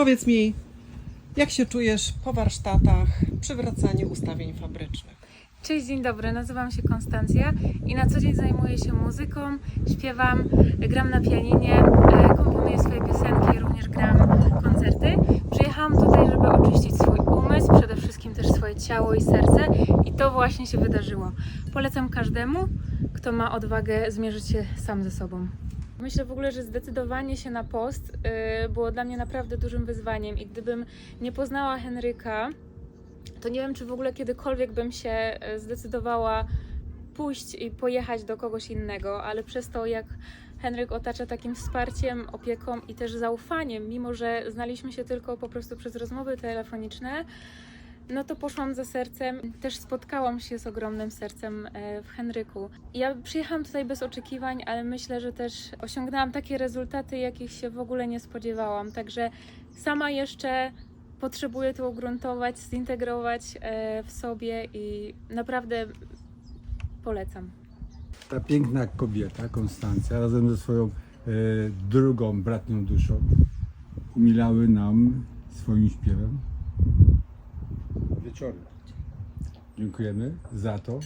Powiedz mi, jak się czujesz po warsztatach przy wracaniu ustawień fabrycznych? Cześć, dzień dobry, nazywam się Konstancja i na co dzień zajmuję się muzyką, śpiewam, gram na pianinie, e, komponuję swoje piosenki, również gram koncerty. Przyjechałam tutaj, żeby oczyścić swój umysł, przede wszystkim też swoje ciało i serce i to właśnie się wydarzyło. Polecam każdemu, kto ma odwagę zmierzyć się sam ze sobą. Myślę w ogóle, że zdecydowanie się na post y, było dla mnie naprawdę dużym wyzwaniem i gdybym nie poznała Henryka, to nie wiem, czy w ogóle kiedykolwiek bym się e, zdecydowała pójść i pojechać do kogoś innego, ale przez to, jak Henryk otacza takim wsparciem, opieką i też zaufaniem, mimo że znaliśmy się tylko po prostu przez rozmowy telefoniczne, no to poszłam za sercem. Też spotkałam się z ogromnym sercem e, w Henryku. Ja przyjechałam tutaj bez oczekiwań, ale myślę, że też osiągnęłam takie rezultaty, jakich się w ogóle nie spodziewałam. Także sama jeszcze potrzebuję to ugruntować, zintegrować e, w sobie i naprawdę polecam. Ta piękna kobieta, Konstancja, razem ze swoją e, drugą bratnią duszą umilały nam swoim śpiewem Dziękujemy za to,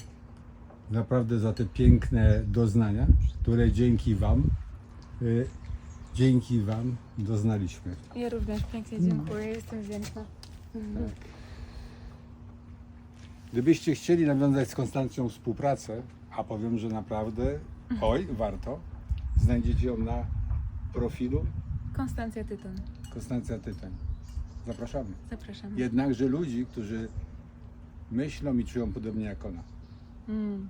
naprawdę za te piękne doznania, które dzięki Wam, e, dzięki Wam doznaliśmy. Ja również pięknie dziękuję, jestem wdzięczna. Gdybyście chcieli nawiązać z Konstancją współpracę, a powiem, że naprawdę, oj, warto, znajdziecie ją na profilu Konstancja Tyton, Konstancja Tytoń. Zapraszamy. zapraszam. Jednakże ludzi, którzy myślą i czują podobnie jak ona. Mm.